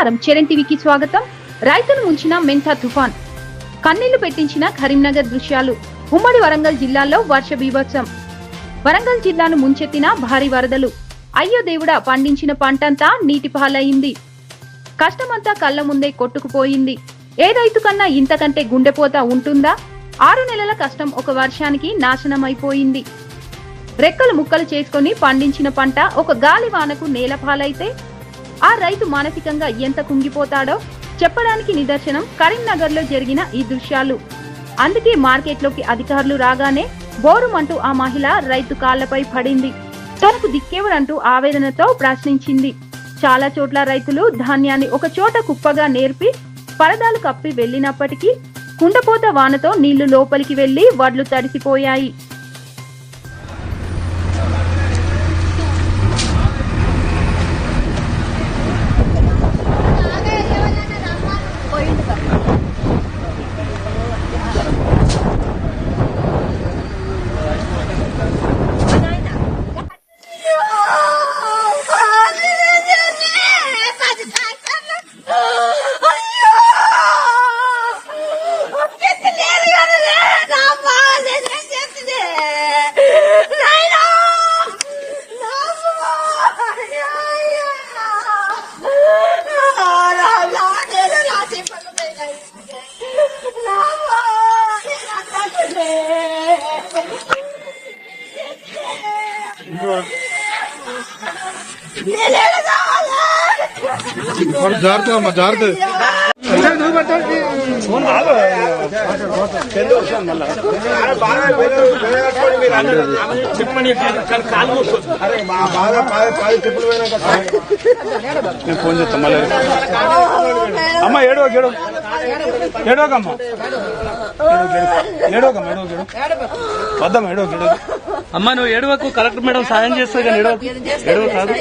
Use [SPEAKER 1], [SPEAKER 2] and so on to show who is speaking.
[SPEAKER 1] నమస్కారం. చరణ్ టీవీకి స్వాగతం. రైతును ముంచిన మెంతా తుఫాన్? కన్నీళ్ళు పెట్టించిన కరీంనగర్ దృశ్యాలు. ఉమ్మడి వరంగల్ జిల్లాలో వర్ష బీభత్సం. వరంగల్ జిల్లాను ముంచెత్తిన భారీ వరదలు. అయ్యో దేవుడా పండించిన పంటంతా నీటి పాలయింది కష్టమంతా కళ్ళ ముందే కొట్టుకుపోయింది. ఏ రైతు కన్నా ఇంతకంటే గుండెపోత ఉంటుందా? ఆరు నెలల కష్టం ఒక వర్షానికి నాశనమైపోయింది. రెక్కలు ముక్కలు చేసుకొని పండించిన పంట ఒక గాలి వానకు నేలపాలైతే ఆ రైతు మానసికంగా ఎంత కుంగిపోతాడో చెప్పడానికి నిదర్శనం కరీంనగర్లో జరిగిన ఈ దృశ్యాలు. అందుకే మార్కెట్లోకి అధికారులు రాగానే బోరుమంటూ ఆ మహిళ రైతు కాళ్ళపై పడింది. తనకు దిక్కేవడంటూ ఆవేదనతో ప్రశ్నించింది. చాలా చోట్ల రైతులు ధాన్యాన్ని ఒక చోట కుప్పగా నేర్పి పరదాలు కప్పి వెళ్ళినప్పటికీ కుండపోత వానతో నీళ్ళు లోపలికి వెళ్ళి వడ్లు తడిసిపోయాయి.
[SPEAKER 2] జాగ్రత్త అమ్మా జాగ్రత్త నేను ఫోన్ చేస్తాం మళ్ళీ అమ్మ ఏడో ఏడో ఏడోకమ్మా ఏడోకమ్మ ఏడో ఏడో వద్దమ్మా ఏడో ఏడో
[SPEAKER 3] అమ్మ నువ్వు ఏడువకు కలెక్టర్ మేడం సాయం చేస్తా కానీ ఏడవ ఏడవ కాదు